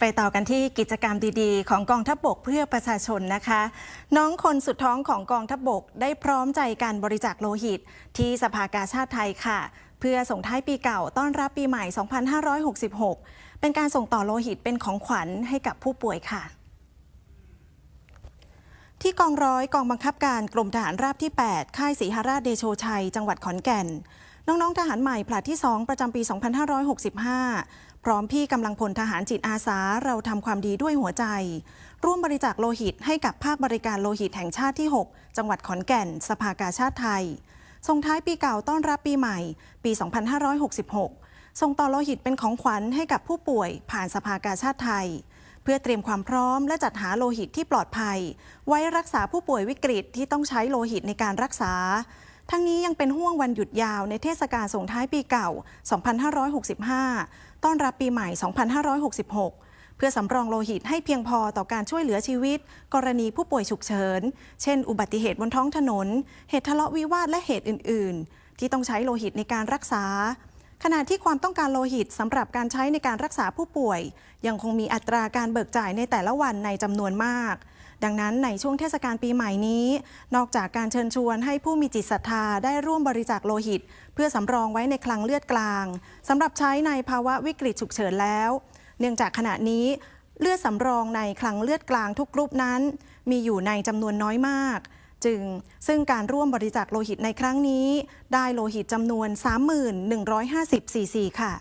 ไปต่อกันที่กิจกรรมดีๆ ของกองทัพบกเพื่อประชาชนนะคะ น้องคนสุดท้องของกองทัพบกได้พร้อมใจการบริจาคโลหิต ที่สภากาชาติไทยค่ะ เพื่อส่งท้ายปีเก่าต้อนรับปีใหม่ 2566 เป็นการส่งต่อโลหิตเป็นของขวัญให้กับผู้ป่วยค่ะที่กองร้อยกองบังคับการกรมทหารราบที่ 8 ค่ายศรีหราชเดโชชัย จังหวัดขอนแก่น น้อง ๆ ทหารใหม่ผลัดที่ 2 ประจำปี 2565 พร้อมพี่กำลังพลทหารจิตอาสาเราทำความดีด้วยหัวใจ ร่วมบริจาคโลหิตให้กับภาคบริการโลหิตแห่งชาติที่ 6 จังหวัดขอนแก่น สภากาชาติไทย ส่งท้ายปีเก่าต้อนรับปีใหม่ ปี 2566 ส่งต่อโลหิตเป็นของขวัญให้กับผู้ป่วยผ่านสภากาชาติไทย เพื่อเตรียมความพร้อมและจัดหาโลหิตที่ปลอดภัย ไว้รักษาผู้ป่วยวิกฤตที่ต้องใช้โลหิตในการรักษา ทั้งนี้ยังเป็นห่วงวันหยุดยาวในเทศกาลส่งท้ายปีเก่า 2565 ต้อนรับปีใหม่ 2566 เพื่อสำรองโลหิตให้เพียงพอต่อการช่วยเหลือชีวิต กรณีผู้ป่วยฉุกเฉิน เช่น อุบัติเหตุบนท้องถนน เหตุทะเลาะวิวาทและเหตุอื่น ๆ ที่ต้องใช้โลหิตในการรักษาขณะที่ความต้องการโลหิตสำหรับการใช้ในการรักษาผู้ป่วย ยังคงมีอัตราการเบิกจ่ายในแต่ละวันในจำนวนมาก ดังนั้นในช่วงเทศกาลปีใหม่นี้ นอกจากการเชิญชวนให้ผู้มีจิตศรัทธาได้ร่วมบริจาคโลหิต เพื่อสำรองไว้ในคลังเลือดกลางสำหรับใช้ในภาวะวิกฤตฉุกเฉินแล้ว เนื่องจากขณะนี้เลือดสำรองในคลังเลือดกลางทุกกรุ๊ปนั้น มีอยู่ในจำนวนน้อยมาก จึงซึ่งการร่วมบริจาคโลหิตในครั้งนี้ ได้โลหิตจำนวน 3150ซีซีค่ะ